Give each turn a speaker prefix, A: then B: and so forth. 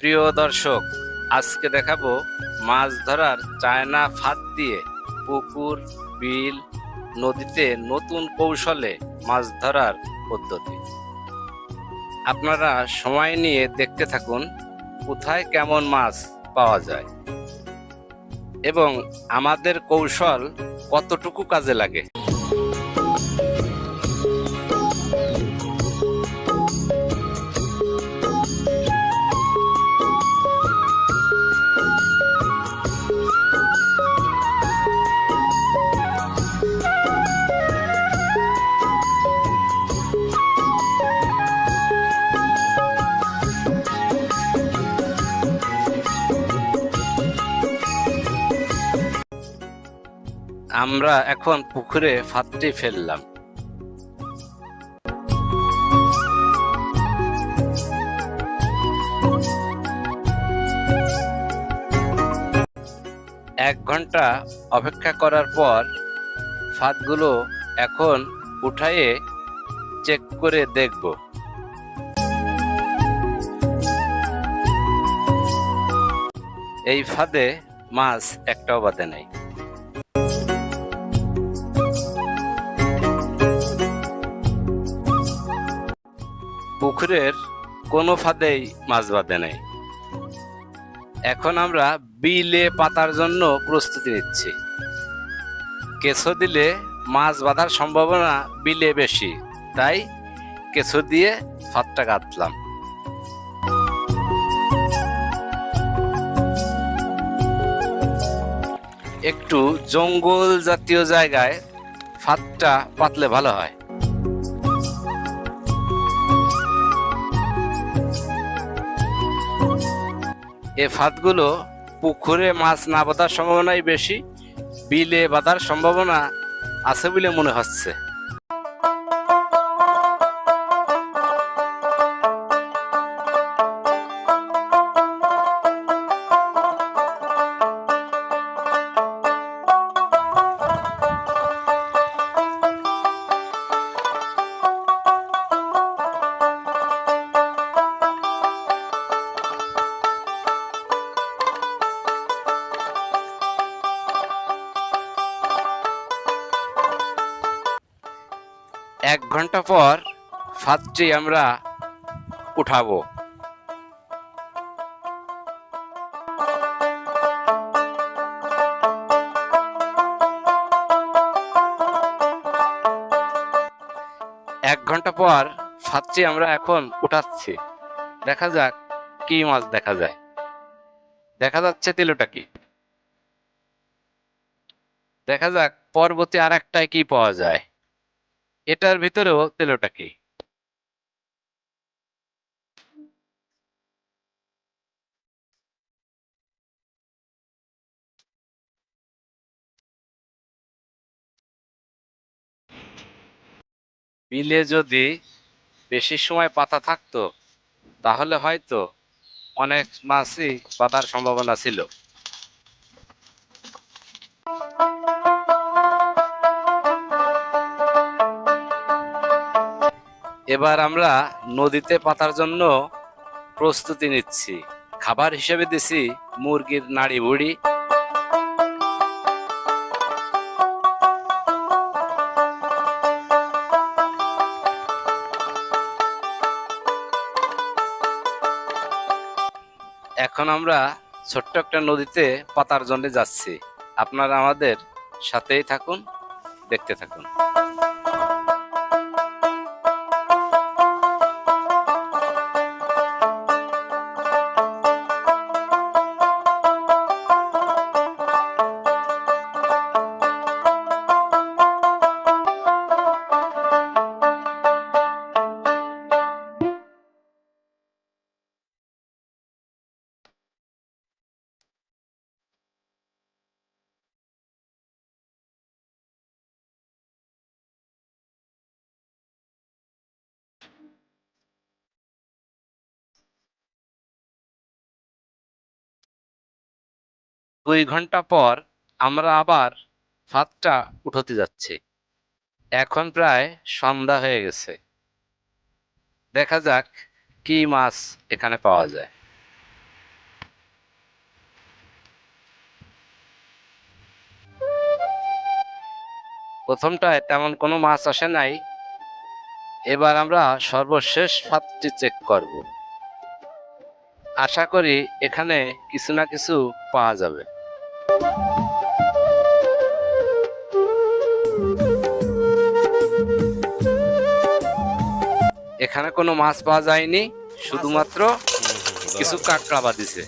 A: প্রিয় দর্শক, আজকে দেখাবো মাছ ধরার চায়না ফাঁদ দিয়ে পুকুর, বিল, নদীতে নতুন কৌশলে মাছ ধরার পদ্ধতি। আপনারা সময় নিয়ে দেখতে থাকুন, কোথায় কেমন মাছ পাওয়া যায় এবং আমাদের কৌশল কতটুকু কাজে লাগে। আমরা এখন পুকুরে ফাঁদটি ফেললাম। এক ঘণ্টা অপেক্ষা করার পর ফাঁদগুলো এখন উঠায়ে চেক করে দেখব। এই ফাঁদে মাছ একটাও বাদে নেই। পুকুরের কোনো ফাঁদেই মাছ বাঁধে নেই। এখন আমরা বিলে পাতার জন্য প্রস্তুতি নিচ্ছি। কেঁচো দিলে মাছ বাঁধার সম্ভাবনা বিলে বেশি, তাই কেঁচো দিয়ে ফাঁদটা গাঁথলাম একটু জঙ্গল জাতীয় জায়গায় ফাঁদটা পাতলে ভালো হয়। এ ফাঁদগুলো পুকুরে মাছ না বাঁধার সম্ভাবনাই বেশি, বিলে বাঁধার সম্ভাবনা আছে বলে মনে হচ্ছে। এক ঘণ্টা পর ফাঁদটি আমরা উঠাবো। এক ঘণ্টা পর ফাঁদটি আমরা এখন উঠাচ্ছি। দেখা যাক কি মাছ দেখা যায়। দেখা যাচ্ছে তেলোটা কি। দেখা যাক পরবর্তী আর একটাই কি পাওয়া যায়। এটার ভিতরেও তেলোটা কি? বিলে যদি বেশি সময় পাতা থাকতো, তাহলে হয়তো অনেক মাছই পাতার সম্ভাবনা ছিল। এবার আমরা নদীতে পাতার জন্য প্রস্তুতি নিচ্ছি। খাবার হিসেবে দিছি মুরগির নাড়ি বুড়ি। এখন আমরা ছোট্ট একটা নদীতে পাতার জন্য যাচ্ছি। আপনারা আমাদের সাথেই থাকুন, দেখতে থাকুন। দুই ঘণ্টা পর আমরা আবার ফাঁদটা উঠোতে যাচ্ছি। এখন প্রায় সন্ধ্যা হয়ে গেছে। দেখা যাক কি মাছ এখানে পাওয়া যায়। প্রথমটায় তেমন কোনো মাছ আসে নাই। এবার আমরা সর্বশেষ ফাঁদটি চেক করব। আশা করি এখানে কিছু না কিছু পাওয়া যাবে। এখানে কোনো মাছ পাওয়া যায়নি শুধুমাত্র কিছু কাঁকড়া বাঁধিছে।